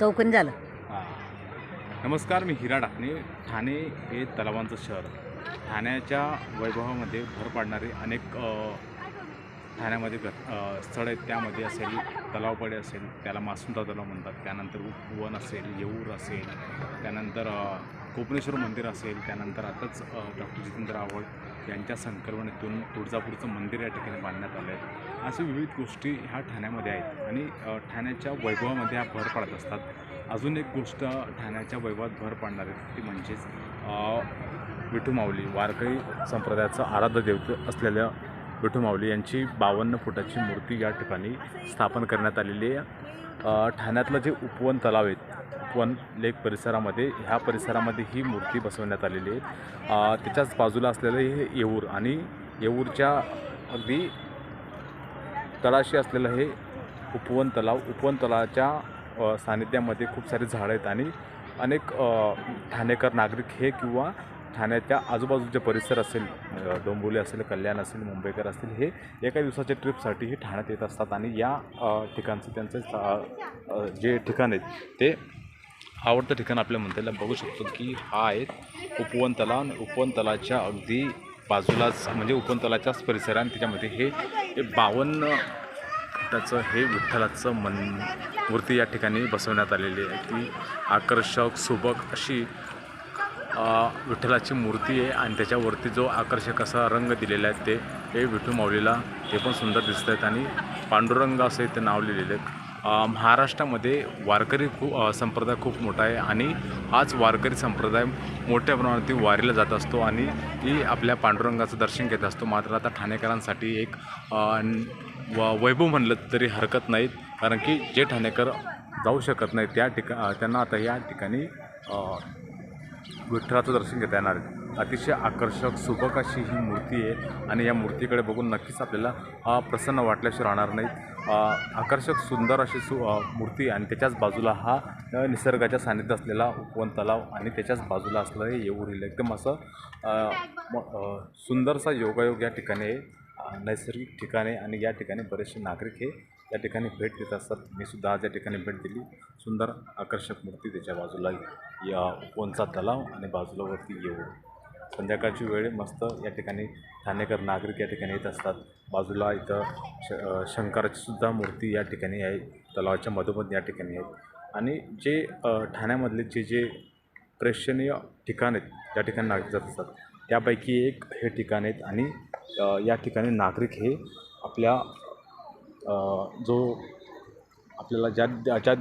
चौकन झालं. हां. नमस्कार मी हिरा डाकणे ठाणे हे तलावांचं शहर ठाण्याच्या वैभवामध्ये भर पाडणारे अनेक ठाण्यामध्ये स्थळ आहेत. त्यामध्ये असेल तलावपाडे असेल त्याला मासुंदा तलाव म्हणतात. त्यानंतर उपवन असेल येऊर असेल त्यानंतर कोपनेश्वर मंदिर असेल त्यानंतर आताच डॉक्टर जितेंद्र आव्हाड यांच्या संकल्पनेतून तुळजापूरचं मंदिर या ठिकाणी बांधण्यात आलं आहे अशा विविध गोष्टी ह्या ठाण्यामध्ये आहेत आणि ठाण्याच्या वैभवामध्ये ह्या भर पाडत असतात. अजून एक गोष्ट ठाण्याच्या वैभवात भर पाडणार आहे ती म्हणजेच विठुमाऊली वारकरी संप्रदायाचं आराध्य देवत असलेल्या विठुमाऊली यांची बावन्न फुटाची मूर्ती या ठिकाणी स्थापन करण्यात आलेली आहे. ठाण्यातलं जे उपवन तलाव आहेत उपवन लेक परिसरामध्ये ह्या परिसरामध्ये ही मूर्ती बसवण्यात आलेली आहे. त्याच्याच बाजूला असलेलं हे येऊर आणि येऊरच्या अगदी तळाशी असलेलं हे उपवन तलाव उपवन तलावाच्या सानिध्यामध्ये खूप सारे झाडं आहेत आणि अनेक ठाणेकर नागरिक हे किंवा ठाण्याच्या आजूबाजूचे परिसर असेल अ, डोंबिवली असेल कल्याण असेल मुंबईकर असतील हे एका दिवसाच्या ट्रिपसाठीही ठाण्यात येत असतात आणि या ठिकाणचं त्यांचं जे ठिकाण आहेत ते आवडतं ठिकाण आपल्या म्हणता बघू शकतो की हा आहे उपवन तलाव आणि उपवन तलाच्या अगदी बाजूलाच म्हणजे उपवन तलाच्याच परिसर आणि त्याच्यामध्ये हे बावन्न त्याचं हे विठ्ठलाचं मन मूर्ती या ठिकाणी बसवण्यात आलेली आहे ती आकर्षक सुबक अशी विठ्ठलाची मूर्ती आहे आणि त्याच्यावरती जो आकर्षक असा रंग दिलेला आहे ते हे विठू माऊलीला ते पण सुंदर दिसत आहेत आणि पांडुरंग असे ते नाव लिहिलेले आहेत महाराष्ट्रामध्ये वारकरी खूप संप्रदाय खूप मोठा आहे आणि हाच वारकरी संप्रदाय मोठ्या प्रमाणात वारीला जात असतो आणि ती आपल्या पांडुरंगाचं दर्शन घेत असतो. मात्र आता ठाणेकरांसाठी एक व वैभव म्हणलं तरी हरकत नाहीत. कारण की जे ठाणेकर जाऊ शकत नाही त्या ठिका त्यांना आता या ठिकाणी विठ्ठलाचं दर्शन घेता येणार आहे. अतिशय आकर्षक सुबक अशी ही मूर्ती आहे आणि या मूर्तीकडे बघून नक्कीच आपल्याला प्रसन्न वाटल्याशिवाय राहणार नाहीत. आकर्षक सुंदर अशी सु मूर्ती आहे आणि त्याच्याच बाजूला हा निसर्गाच्या सानिध्य असलेला उपवन तलाव आणि त्याच्याच बाजूला असलेलं येऊर हिल. एकदम असं म- सुंदरसा योगायोग या ठिकाणी आहे. नैसर्गिक ठिकाणे आणि या ठिकाणी बरेचसे नागरिक हे त्या ठिकाणी भेट देत असतात. मी सुद्धा आज या ठिकाणी भेट दिली. सुंदर आकर्षक मूर्ती त्याच्या बाजूला या उपवनचा तलाव आणि बाजूला वरती येऊ संध्याकाळची वेळ मस्त या ठिकाणी ठाणेकर नागरिक या ठिकाणी येत असतात. बाजूला इथं श शंकराचीसुद्धा शंकराची सुद्धा मूर्ती या ठिकाणी आहे. तलावाच्या मधोमध या ठिकाणी आहेत आणि जे ठाण्यामधले जे जे प्रेक्षणीय ठिकाण आहेत त्या ठिकाणी नागरिक जात असतात. त्यापैकी एक हे ठिकाण आहेत आणि या ठिकाणी नागरिक हे आपल्या जो आपल्याला ज्या ज्या दिवशी